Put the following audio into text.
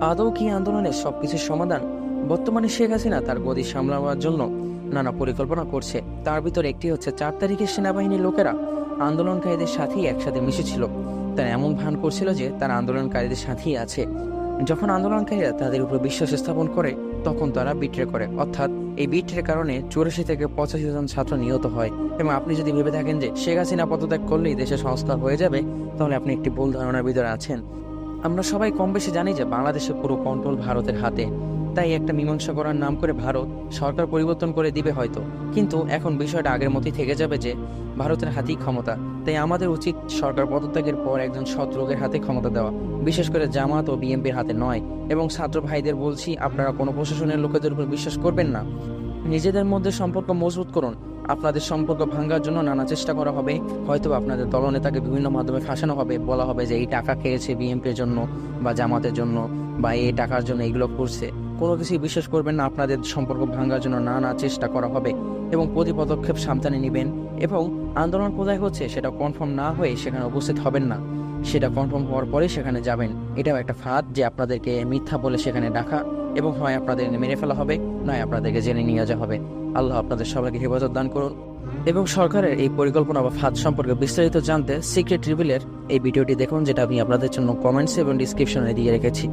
আদৌ কি আন্দোলনের সবকিছুর সমাধান? বর্তমানে শেখ হাসিনা তার গদি সামলাবার জন্য নানা পরিকল্পনা করছে। তার ভিতর একটি হচ্ছে চার তারিখে সেনাবাহিনীর লোকেরা আন্দোলনকারীদের সাথেই একসাথে মিশেছিল। তারা এমন ভান করছিল যে তারা আন্দোলনকারীদের সাথেই আছে। যখন আন্দোলনকারীরা তাদের উপর বিশ্বাস স্থাপন করে, তখন তারা বিট্রে করে। অর্থাৎ এই বিট্রের কারণে চুরাশি থেকে পঁচাশি জন ছাত্র নিহত হয়। এবং আপনি যদি ভেবে থাকেন যে শেখ হাসিনা পদত্যাগ করলেই দেশের সংস্কার হয়ে যাবে, তাহলে আপনি একটি ভুল ধারণার ভিতরে আছেন। আমরা সবাই কম বেশি জানি যে বাংলাদেশের পুরো কন্ট্রোল ভারতের হাতে। তাই একটা মীমাংসা করার নাম করে ভারত সরকার পরিবর্তন করে দিবে হয়তো। কিন্তু এখন বিষয়টা আগের মতোই থেকে যাবে যে ভারতের হাতেই ক্ষমতা। তাই আমাদের উচিত সরকার পদত্যাগের পর একজন সৎ লোকের হাতে ক্ষমতা দেওয়া। বিশেষ করে জামাত ও বিএনপির হাতে নয়। এবং ছাত্র ভাইদের বলছি, আপনারা কোনো প্রশাসনের লোকেদের উপর বিশ্বাস করবেন না। নিজেদের মধ্যে সম্পর্ক মজবুত করুন। আপনাদের সম্পর্ক ভাঙার জন্য নানা চেষ্টা করা হবে। হয়তো আপনাদের দলনেতাকে বিভিন্ন মাধ্যমে ফাঁসানো হবে। বলা হবে যে, এই টাকা খেয়েছে বিএনপির জন্য বা জামাতের জন্য বা এই টাকার জন্য এগুলো করছে। কোনো কিছুই বিশ্বাস করবেন না, আপনাদের সম্পর্ক ভাঙার জন্য নানা চেষ্টা করা হবে এবং প্রতি পদক্ষেপ সাবধানে নেবেন এবং আন্দোলন কোথায় হচ্ছে সেটা কনফার্ম না হয়ে সেখানে উপস্থিত হবেন না। সেটা কনফার্ম হওয়ার পরে সেখানে যাবেন। এটাও একটা ফাঁদ যে আপনাদেরকে মিথ্যা বলে সেখানে ডাকা এবং হয় আপনাদের মেরে ফেলা হবে, নয় আপনাদেরকে জেনে নিয়ে যাওয়া হবে। আল্লাহ আপনাদের সবাইকে হেফাজত দান করুন। এবং সরকারের এই পরিকল্পনা বা ফাঁদ সম্পর্কে বিস্তারিত জানতে সিক্রেট রিভিলের এই ভিডিওটি দেখুন, যেটা আমি আপনাদের জন্য কমেন্টস এবং ডিসক্রিপশনে দিয়ে রেখেছি।